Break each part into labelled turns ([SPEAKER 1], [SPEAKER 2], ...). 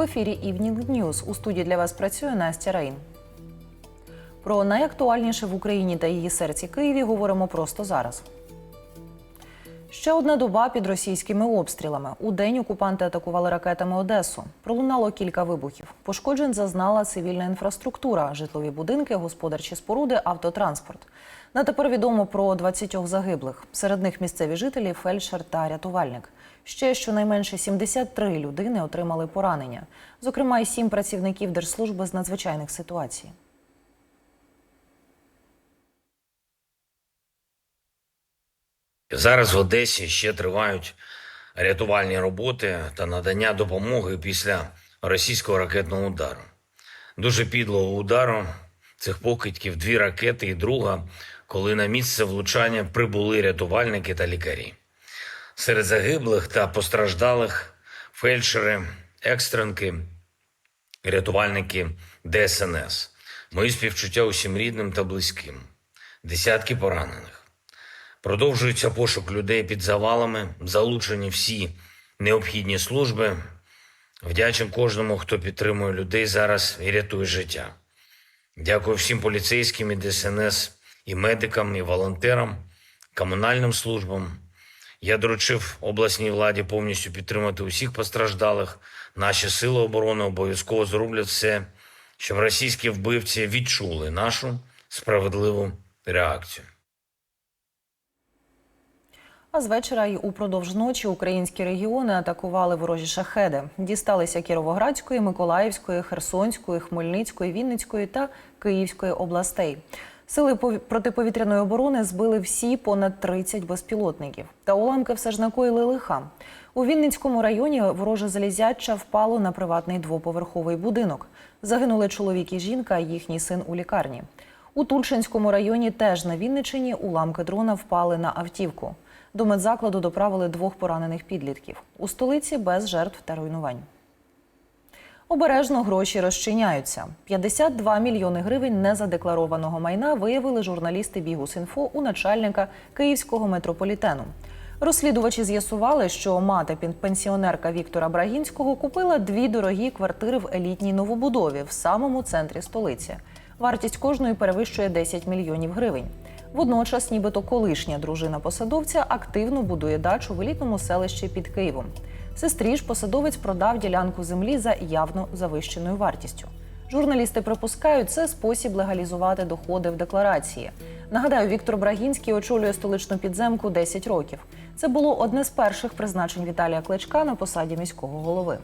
[SPEAKER 1] В ефірі Evening News. У студії для вас працює Настя Рейн. Про найактуальніше в Україні та її серці Києві говоримо просто зараз. Ще одна доба під російськими обстрілами. У день окупанти атакували ракетами Одесу. Пролунало кілька вибухів. Пошкоджень зазнала цивільна інфраструктура, житлові будинки, господарчі споруди, автотранспорт. На тепер відомо про 20 загиблих. Серед них місцеві жителі, фельдшер та рятувальник. Ще щонайменше 73 людини отримали поранення. Зокрема, й сім працівників Держслужби з надзвичайних ситуацій.
[SPEAKER 2] Зараз в Одесі ще тривають рятувальні роботи та надання допомоги після російського ракетного удару. Дуже підлого удару цих покидьків дві ракети і друга, коли на місце влучання прибули рятувальники та лікарі. Серед загиблих та постраждалих фельдшери, екстренки, рятувальники ДСНС. Мої співчуття усім рідним та близьким. Десятки поранених. Продовжується пошук людей під завалами, залучені всі необхідні служби. Вдячен кожному, хто підтримує людей зараз і рятує життя. Дякую всім поліцейським і ДСНС, і медикам, і волонтерам, комунальним службам. Я доручив обласній владі повністю підтримати усіх постраждалих. Наші сили оборони обов'язково зроблять все, щоб російські вбивці відчули нашу справедливу реакцію.
[SPEAKER 1] А з вечора й упродовж ночі українські регіони атакували ворожі шахеди. Дісталися Кіровоградської, Миколаївської, Херсонської, Хмельницької, Вінницької та Київської областей. Сили протиповітряної оборони збили всі понад 30 безпілотників. Та уламки все ж накоїли лиха. У Вінницькому районі вороже залізяча впало на приватний двоповерховий будинок. Загинули чоловік і жінка, їхній син у лікарні. У Тульчинському районі теж на Вінничині уламки дрона впали на автівку. До медзакладу доправили двох поранених підлітків. У столиці без жертв та руйнувань. Обережно гроші розчиняються. 52 мільйони гривень незадекларованого майна виявили журналісти Бігус.Інфо у начальника київського метрополітену. Розслідувачі з'ясували, що мати пенсіонерка Віктора Брагінського купила дві дорогі квартири в елітній новобудові в самому центрі столиці. Вартість кожної перевищує 10 мільйонів гривень. Водночас, нібито колишня дружина посадовця активно будує дачу в елітному селищі під Києвом. Сестрі ж посадовець продав ділянку землі за явно завищеною вартістю. Журналісти припускають, це спосіб легалізувати доходи в декларації. Нагадаю, Віктор Брагінський очолює столичну підземку 10 років. Це було одне з перших призначень Віталія Кличка на посаді міського голови.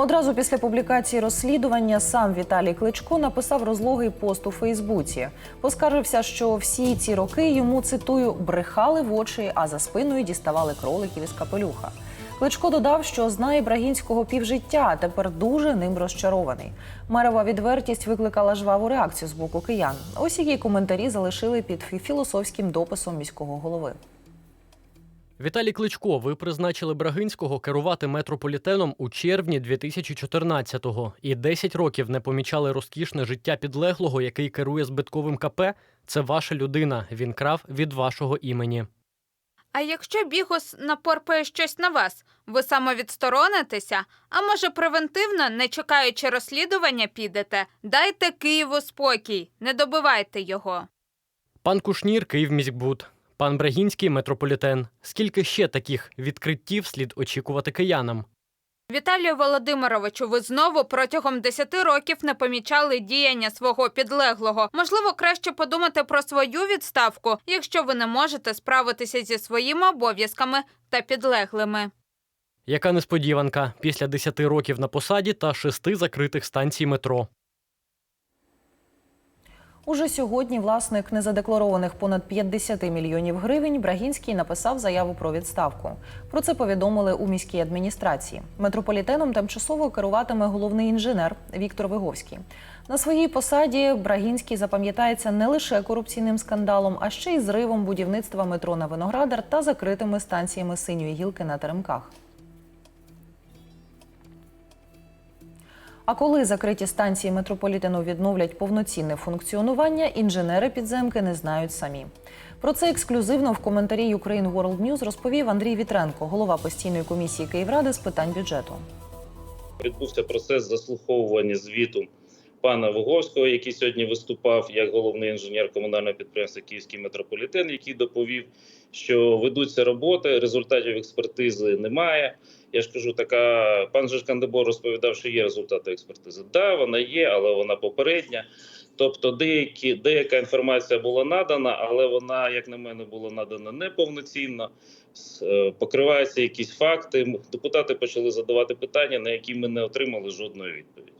[SPEAKER 1] Одразу після публікації розслідування сам Віталій Кличко написав розлогий пост у Фейсбуці. Поскаржився, що всі ці роки йому цитую брехали в очі, а за спиною діставали кроликів із капелюха. Кличко додав, що знає Брагінського півжиття, а тепер дуже ним розчарований. Мерова відвертість викликала жваву реакцію з боку киян. Ось які коментарі залишили під фі- філософським дописом міського голови.
[SPEAKER 3] Віталій Кличко, ви призначили Брагинського керувати метрополітеном у червні 2014-го і 10 років не помічали розкішне життя підлеглого, який керує збитковим КП. Це ваша людина. Він крав від вашого імені.
[SPEAKER 4] А якщо бігус напорпає щось на вас, ви самовідсторонитеся, а може превентивно, не чекаючи розслідування, підете? Дайте Києву спокій, не добивайте його.
[SPEAKER 3] Пан Кушнір, Київміськбуд. Пан Брагінський метрополітен. Скільки ще таких відкриттів слід очікувати киянам?
[SPEAKER 4] Віталію Володимировичу, ви знову протягом 10 років не помічали діяння свого підлеглого. Можливо, краще подумати про свою відставку, якщо ви не можете справитися зі своїми обов'язками та підлеглими.
[SPEAKER 3] Яка несподіванка після 10 років на посаді та шести закритих станцій метро.
[SPEAKER 1] Уже сьогодні власник незадекларованих понад 50 мільйонів гривень Брагінський написав заяву про відставку. Про це повідомили у міській адміністрації. Метрополітеном тимчасово керуватиме головний інженер Віктор Виговський. На своїй посаді Брагінський запам'ятається не лише корупційним скандалом, а ще й зривом будівництва метро на Виноградар та закритими станціями синьої гілки на Теремках. А коли закриті станції метрополітену відновлять повноцінне функціонування, інженери підземки не знають самі. Про це ексклюзивно в коментарі Ukraine World News розповів Андрій Вітренко, голова постійної комісії Київради з питань бюджету.
[SPEAKER 5] Відбувся процес заслуховування звіту пана Вуговського, який сьогодні виступав як головний інженер комунального підприємства Київський метрополітен, який доповів, що ведуться роботи, результатів експертизи немає. Я ж кажу, така пан Жишкандебор розповідав, що є результати експертизи. Да, вона є, але вона попередня. Тобто, деякі деяка інформація була надана, але вона, як на мене, була надана неповноцінно. Е, Покриваються якісь факти. Депутати почали задавати питання, на які ми не отримали жодної відповіді.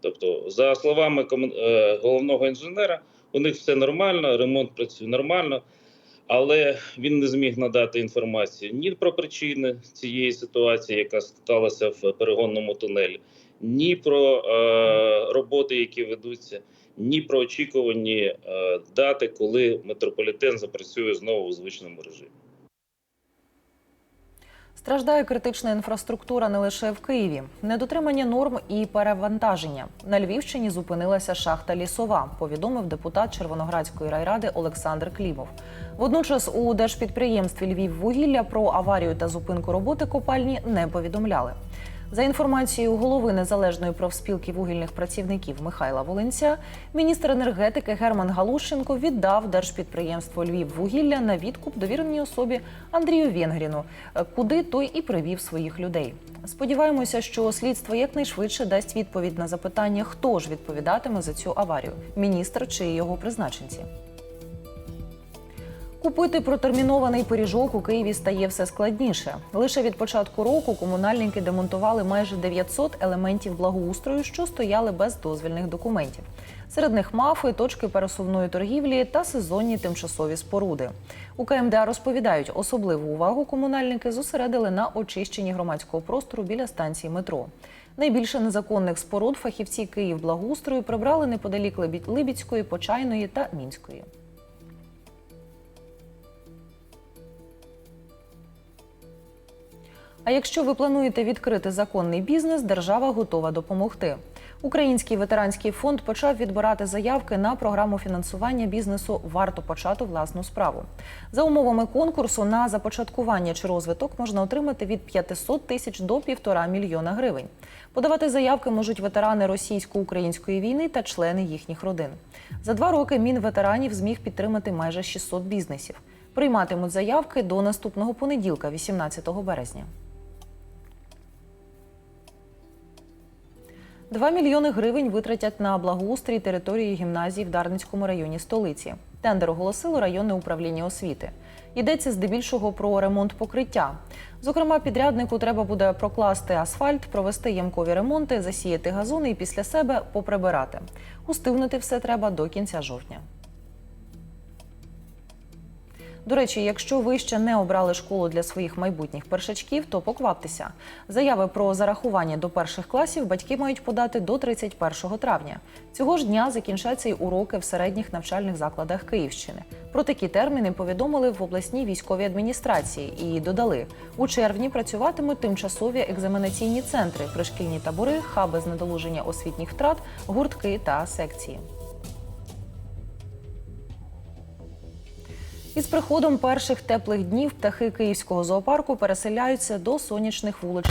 [SPEAKER 5] Тобто, за словами е, головного інженера, у них все нормально, ремонт працює нормально, але він не зміг надати інформацію ні про причини цієї ситуації, яка сталася в перегонному тунелі, ні про е, роботи, які ведуться, ні про очікувані е, дати, коли метрополітен запрацює знову у звичному режимі.
[SPEAKER 1] Страждає критична інфраструктура не лише в Києві. Недотримання норм і перевантаження. На Львівщині зупинилася шахта лісова, повідомив депутат Червоноградської райради Олександр Клімов. Водночас у держпідприємстві Львіввугілля про аварію та зупинку роботи копальні не повідомляли. За інформацією голови незалежної профспілки вугільних працівників Михайла Волинця, міністр енергетики Герман Галущенко віддав держпідприємство Львіввугілля на відкуп довіреній особі Андрію Венгріну, куди той і привів своїх людей. Сподіваємося, що слідство якнайшвидше дасть відповідь на запитання, хто ж відповідатиме за цю аварію міністр чи його призначенці. Купити протермінований пиріжок у Києві стає все складніше. Лише від початку року комунальники демонтували майже 900 елементів благоустрою, що стояли без дозвільних документів. Серед них мафи, точки пересувної торгівлі та сезонні тимчасові споруди. У КМДА розповідають, особливу увагу комунальники зосередили на очищенні громадського простору біля станції метро. Найбільше незаконних споруд фахівці Київ благоустрою прибрали неподалік Либідської, Почайної та Мінської. А якщо ви плануєте відкрити законний бізнес, держава готова допомогти. Український ветеранський фонд почав відбирати заявки на програму фінансування бізнесу Варто почати власну справу. За умовами конкурсу на започаткування чи розвиток можна отримати від 500 тисяч до півтора мільйона гривень. Подавати заявки можуть ветерани російсько-української війни та члени їхніх родин. За два роки Мінветеранів зміг підтримати майже 600 бізнесів. Прийматимуть заявки до наступного понеділка, 18 березня. 2 мільйони гривень витратять на благоустрій території гімназії в Дарницькому районі столиці. Тендер оголосило районне управління освіти. Йдеться здебільшого про ремонт покриття. Зокрема, підряднику треба буде прокласти асфальт, провести ямкові ремонти, засіяти газони і після себе поприбирати. Устивнити все треба до кінця жовтня. До речі, якщо ви ще не обрали школу для своїх майбутніх першачків, то покваптеся. Заяви про зарахування до перших класів батьки мають подати до 31 травня. Цього ж дня закінчаться й уроки в середніх навчальних закладах Київщини. Про такі терміни повідомили в обласній військовій адміністрації і додали, у червні працюватимуть тимчасові екзаменаційні центри, пришкільні табори, хаби з недолуження освітніх втрат, гуртки та секції. Із приходом перших теплих днів птахи київського зоопарку переселяються до сонячних районів.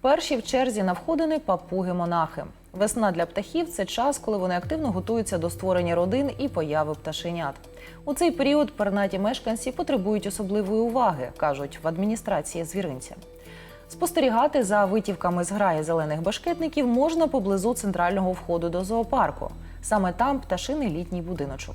[SPEAKER 1] Перші в черзі на входини папуги-монахи. Весна для птахів це час, коли вони активно готуються до створення родин і появи пташенят. У цей період пернаті мешканці потребують особливої уваги, кажуть в адміністрації звіринця. Спостерігати за витівками з граї зелених башкетників можна поблизу центрального входу до зоопарку. Саме там пташиний літній будиночок.